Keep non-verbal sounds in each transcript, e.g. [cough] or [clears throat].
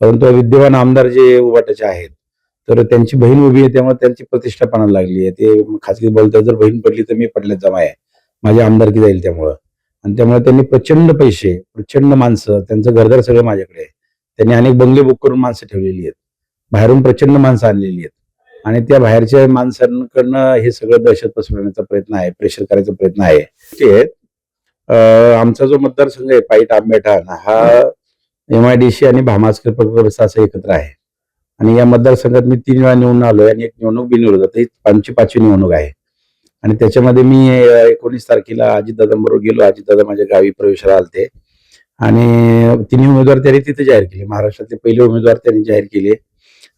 परंतु विद्यमान आमदार जे उभाटाचे आहेत तर त्यांची बहीण उभी आहे त्यामुळे त्यांची प्रतिष्ठा पाण्याला लागली आहे. ते खासगी बोलतात जर बहीण पडली तर मी पडल्यात जमा आहे. माझी आमदारकी जाईल त्यामुळं. आणि त्यामुळे त्यांनी प्रचंड पैसे प्रचंड माणसं त्यांचं घरदार सगळं माझ्याकडे आहे. त्यांनी अनेक बंगले बुक करून माणसं ठेवलेली आहेत. बाहेरून प्रचंड माणसं आणलेली आहेत. आणि त्या बाहेरच्या माणसांकडनं हे सगळं दहशत पसरवण्याचा प्रयत्न आहे प्रेशर करायचा प्रयत्न आहे. ते आमचा जो मतदारसंघ आहे पाईट आंबेठाण हा एम आय डी सी आणि भामास्कर प्रकल्प असं एकत्र आहे. आणि या मतदारसंघात मी तीन वेळा निवडून आलोय आणि एक निवडणूक बिनविरोधात ही आमची पाचवी निवडणूक आहे. आणि त्याच्यामध्ये मी एकोणीस तारखेला अजितदादांबरोबर गेलो. अजितदादा माझ्या गावी प्रवेशाला आलते. आणि तिन्ही उमेदवार त्यांनी तिथे जाहीर केले. महाराष्ट्रातले पहिले उमेदवार त्यांनी जाहीर केले.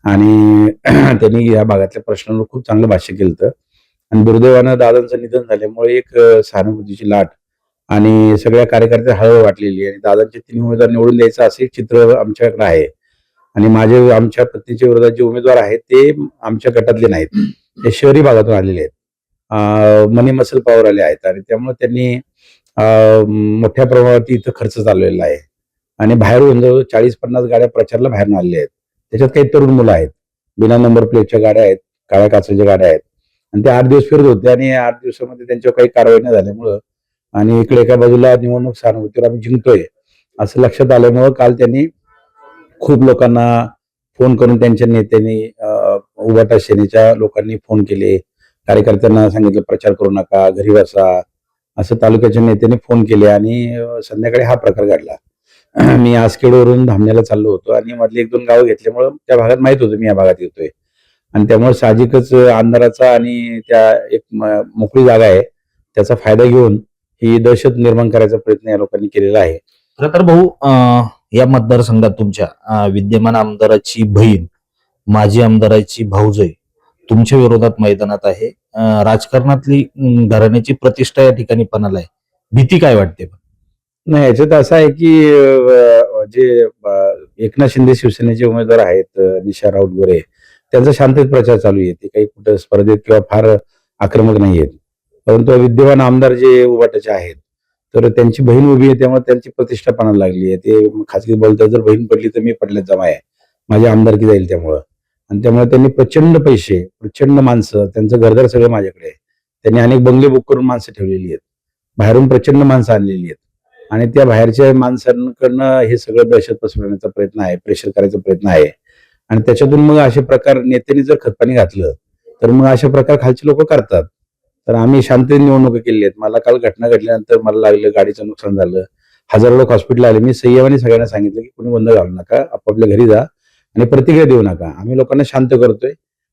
आणि [clears throat] त्यांनी या भागातल्या प्रश्नांवर खूप चांगलं भाष्य केलं आणि दुर्दैवानं दादांचं निधन झाल्यामुळे एक सहानुभूतीची लाट आणि सगळ्या कार्यकर्त्या हळहळ वाटलेली आहे. आणि दादांचे तीन उमेदवार निवडून द्यायचं असे चित्र आमच्याकडे आहे. आणि माझे आमच्या पत्नीच्या विरोधात जे उमेदवार आहेत ते आमच्या गटातले नाहीत. ते शहरी भागातून आलेले आहेत. मनी मसल पॉवर आले आहेत. आणि त्यामुळे त्यांनी मोठ्या प्रमाणात इथं खर्च चाललेला आहे. आणि बाहेरून जवळ चाळीस पन्नास गाड्या प्रचारला बाहेरून आलेल्या आहेत. त्याच्यात काही तरुण मुलं आहेत. बिना नंबर प्लेटच्या गाड्या आहेत. काळ्या काचेच्या गाड्या आहेत. आणि ते आठ दिवस फिरत होते आणि आठ दिवसामध्ये त्यांच्यावर काही कारवाई न झाल्यामुळं आणि इकडे एका बाजूला निवडणूक सहानुभूतीवर आम्ही जिंकतोय असं लक्षात आल्यामुळं काल त्यांनी खूप लोकांना फोन करून त्यांच्या नेत्यांनी उभाटा सेनेच्या लोकांनी फोन केले. कार्यकर्त्यांना सांगितलं प्रचार करू नका घरी बसा. असं तालुक्याच्या नेत्यांनी फोन केले आणि संध्याकाळी हा प्रकार घडला. [clears throat] मी आसखेडवरून धामण्याला चाललो होतो आणि मधली एक दोन गावं घेतल्यामुळं त्या भागात माहीत होतं मी या भागात येतोय. आणि त्यामुळे साहजिकच अंधाराचा आणि त्या एक मोकळी जागा आहे त्याचा फायदा घेऊन ही दहशत निर्माण करायचा प्रयत्न या लोकांनी केलेला आहे. खरं तर भाऊ या मतदारसंघात तुमच्या विद्यमान आमदाराची बहीण माजी आमदाराची भाऊजय तुमच्या विरोधात मैदानात आहे. राजकारणातली घराण्याची प्रतिष्ठा या ठिकाणी पणाला आहे. भीती काय वाटते? नाही याच्यात असं आहे की जे एकनाथ शिंदे शिवसेनेचे उमेदवार आहेत निशा राऊत गोरे त्यांचा शांततेत प्रचार चालू आहे. ते काही कुठं स्पर्धेत किंवा फार आक्रमक नाही आहेत परंतु विद्यमान आमदार जे उभाटाचे आहेत तर त्यांची बहीण उभी आहे त्यामुळे त्यांची प्रतिष्ठा पाण्याला लागली आहे. ते खासगी बोलतात जर बहीण पडली तर मी पडल्यात जमा आहे. माझी आमदारकी जाईल त्यामुळं. आणि त्यामुळे त्यांनी प्रचंड पैसे प्रचंड माणसं त्यांचं घरदार सगळं माझ्याकडे आहे. त्यांनी अनेक बंगले बुक करून माणसं ठेवलेली आहेत. बाहेरून प्रचंड माणसं आणलेली आहेत. आणि त्या बाहेरच्या माणसांकडनं हे सगळं दहशत पसरवण्याचा प्रयत्न आहे प्रेशर करायचा प्रयत्न आहे. आणि त्याच्यातून मग असे प्रकार नेत्यांनी जर खतपाणी घातलं तर मग अशा प्रकार खालचे लोक करतात. तर आम्ही शांततेने निवडणुका केली आहेत. मला काल घटना घडल्यानंतर मला लागलं गाडीचं नुकसान झालं. हजारो लोक हॉस्पिटल आले. मी संयमाने सगळ्यांना सांगितलं की कोणी बंद घालू नका. आपापल्या घरी जा आणि प्रतिक्रिया देऊ नका. आम्ही लोकांना शांत करतोय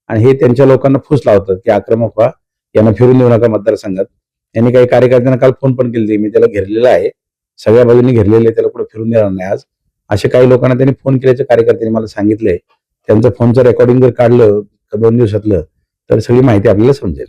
आणि हे त्यांच्या लोकांना फूस लावतात की आक्रमक व्हा. यांना फिरून देऊ नका मतदारसंघात. यांनी काही कार्यकर्त्यांना काल फोन पण केले मी त्याला घेरलेला आहे. सगळ्या बाजूनी घेरलेले. त्याला कुठे फिरून देणार नाही आज. असे काही लोकांना त्यांनी फोन केल्याचे कार्यकर्त्यांनी मला सांगितलंय त्यांचं फोनचं रेकॉर्डिंग जर काढलं दोन दिवसातलं तर सगळी माहिती आपल्याला समजेल.